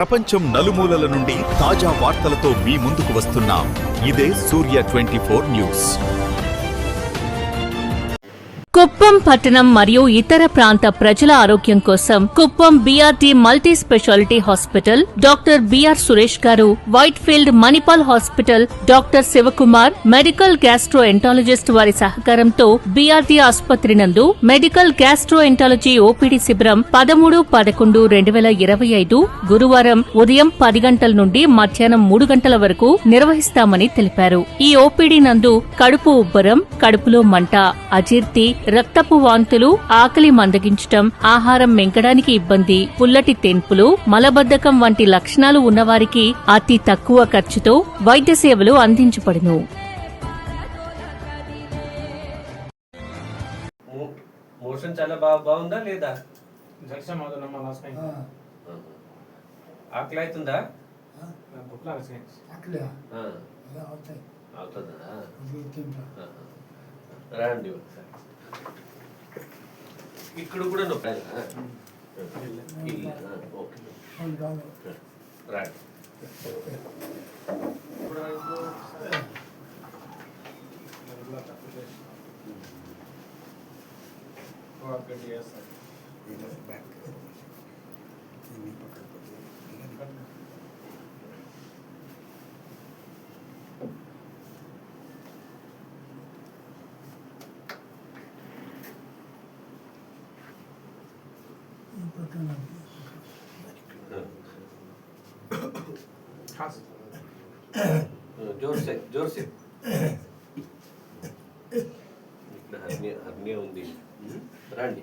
ప్రపంచం నలుమూలల నుండి తాజా వార్తలతో మీ ముందుకు వస్తున్నాం. ఇదే Surya twenty four news. Kuppam పట్టణం మరియు ఇతర ప్రాంత ప్రజల ఆరోగ్యం కోసం Kuppam BRT multi speciality hospital doctor BR Suresh గారు Whitefield Manipal hospital doctor Sivakumar medical gastroenterologist వారి సహకారంతో బీఆర్టీ ఆసుపత్రి నందు మెడికల్ గ్యాస్ట్రో ఎంటాలజీ ఓపీడీ శిబిరం పదమూడు పదకొండు రెండు వేల ఇరవై ఐదు గురువారం ఉదయం పది గంటల నుండి మధ్యాహ్నం మూడు గంటల వరకు నిర్వహిస్తామని తెలిపారు. ఈ ఓపీడీ నందు కడుపు ఉబ్బరం కడుపులో మంట అజీర్తి రక్తపు వాంతులు ఆకలి మందగించటం ఆహారం మెంకడానికి ఇబ్బంది పుల్లటి తెన్పులు మలబద్ధకం వంటి లక్షణాలు ఉన్నవారికి అతి తక్కువ ఖర్చుతో వైద్య సేవలు అందించబడును. మోషన్ చాలా బాగుందా లేదా? ఆకలి. అవుతుందా? అవుతుందా రండి ఒకసారి. ఇక్కడ కూడా నొప్పి. ఆ, ఇల్లు, ఆ, ఓకే. కొన్ని కాదు రండి. ఈ तो ज़ोर से ज़ोर से। हरणे हरणे उंदी राणी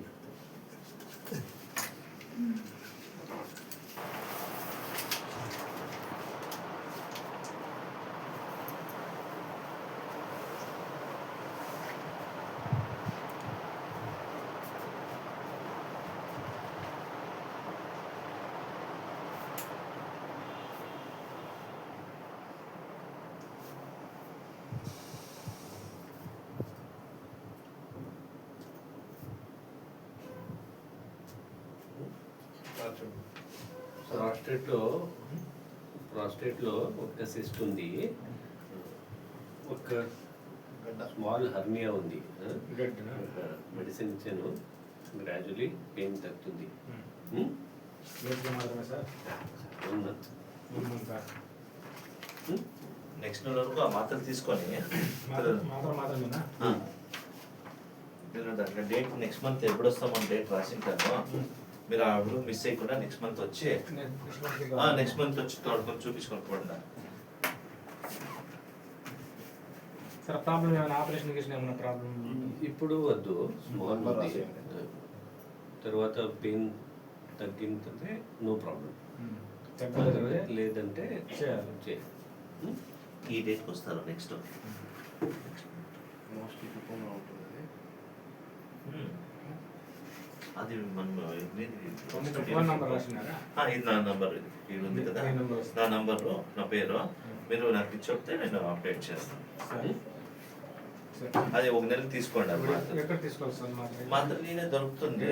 ఉమ్, రండి ప్రాస్టేట్లో ప్రాస్టేట్లో ఒక సిస్ట్ ఉంది. ఒక స్మాల్ హర్నియా ఉంది. మెడిసిన్ ఇచ్చాను. గ్రాడ్యువలీ పెయిన్ తగ్గుతుంది. సార్? ఉమ్? నెక్స్ట్ నెల వరకు ఆ మాత్రలు తీసుకొని. మీరు దాంట్లో డేట్ నెక్స్ట్ మంత్ ఎప్పుడు వస్తామని డేట్ రాసింటాను మీరు అప్పుడు మిస్ చేయకుండా నెక్స్ట్ మంత్ వచ్చి నెక్స్ట్ మంత్ వచ్చి తోడుకొని చూపించుకొని పోండి సార్ ప్రాబ్లం ఏమైనా? ఆపరేషన్ ఏమైనా ప్రాబ్లం ఇప్పుడు వద్దు. ఉంది. తర్వాత పెయిన్ తగ్గిందంటే నో ప్రాబ్లం తగ్గలేదు లేదంటే చేయాలి. ఉమ్? ఈ డేట్కి వస్తారు నెక్స్ట్ అది మనం ఫోన్ నంబర్ రాసినారా? ఆ, ఇది నా నంబర్ ఇది ఉంది కదా. నా నంబర్ నా పేరు. మీరు నాకు ఇచ్చి చెప్తే నేను అప్డేట్ చేస్తాను. అది ఒక నెల తీసుకోండి మాత్రం. నేనే దొరుకుతుంది.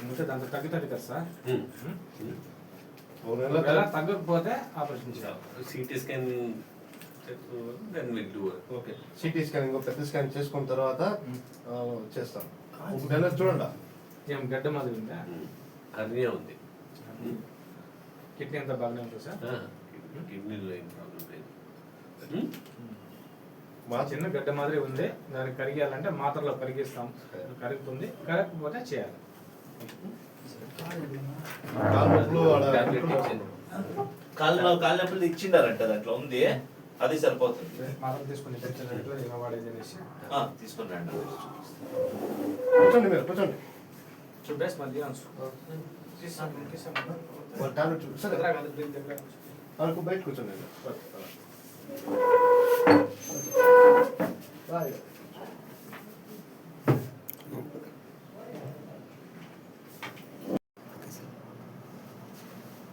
మీకు దాంతో తగ్గుతుంది కదా సార్. తగ్గకపోతే ఆపరేషన్ చేయాలి. CT scan then will do okay. CT scan ఇంకో పెద్ద స్కాన్ చేసుకున్న తర్వాత ఆ, చేస్తాం. చూడండి. ఏం గడ్డ మాదిరి ఉందా? హర్నియా ఉంది. కిడ్నీ అంతా బాగానే ఉంటుంది సార్? ఆ, కిడ్నీలో ఏం ప్రాబ్లం లేదు? మా చిన్న గడ్డ మాదిరి ఉంది. దానికి కరిగేయాలంటే మాత్రలో కరిగిస్తాం. కరుగుతుంది. కరగకపోతే చేయాలి. కాళ్ళు కాళ్ళ నొప్పులు ఇచ్చిండారంట దాంట్లో. ఉంది. అది సరిపోతుంది. తీసుకుని రండి. కూర్చోండి చూడేసి మళ్ళీ వాళ్ళకు బయట కూర్చోండి. Roy.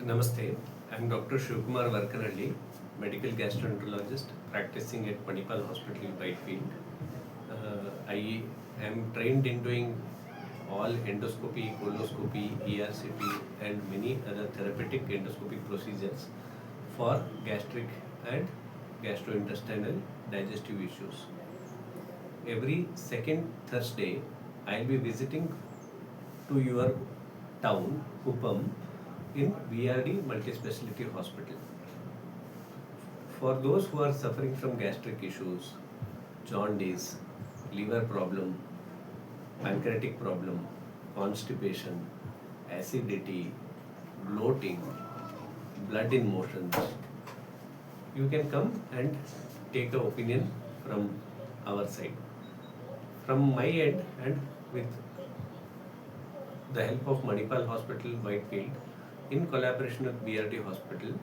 Namaste. I'm Dr. Shivkumar Varkaralli, medical gastroenterologist practicing at Manipal Hospital in Whitefield. Uh, I am trained in doing all endoscopy, colonoscopy, ERCP, and many other therapeutic endoscopic procedures for gastric and gastrointestinal digestive issues. Every second Thursday, I'll be visiting to your town, Kupam, in VRD Multi-Speciality Hospital. For those who are suffering from gastric issues, jaundice, liver problem, pancreatic problem, constipation, acidity, bloating, blood in motions, you can come and take an opinion from our side. From my end and with the help of Manipal Hospital, Whitefield, in collaboration with BRD Hospital,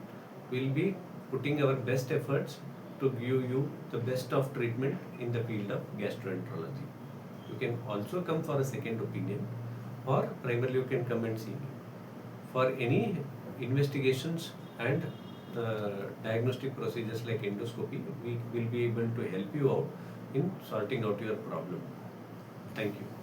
we'll be putting our best efforts to give you the best of treatment in the field of gastroenterology. You can also come for a second opinion or primarily you can come and see me. For any investigations and uh, diagnostic procedures like endoscopy, we will be able to help you out in sorting out your problem. Thank you.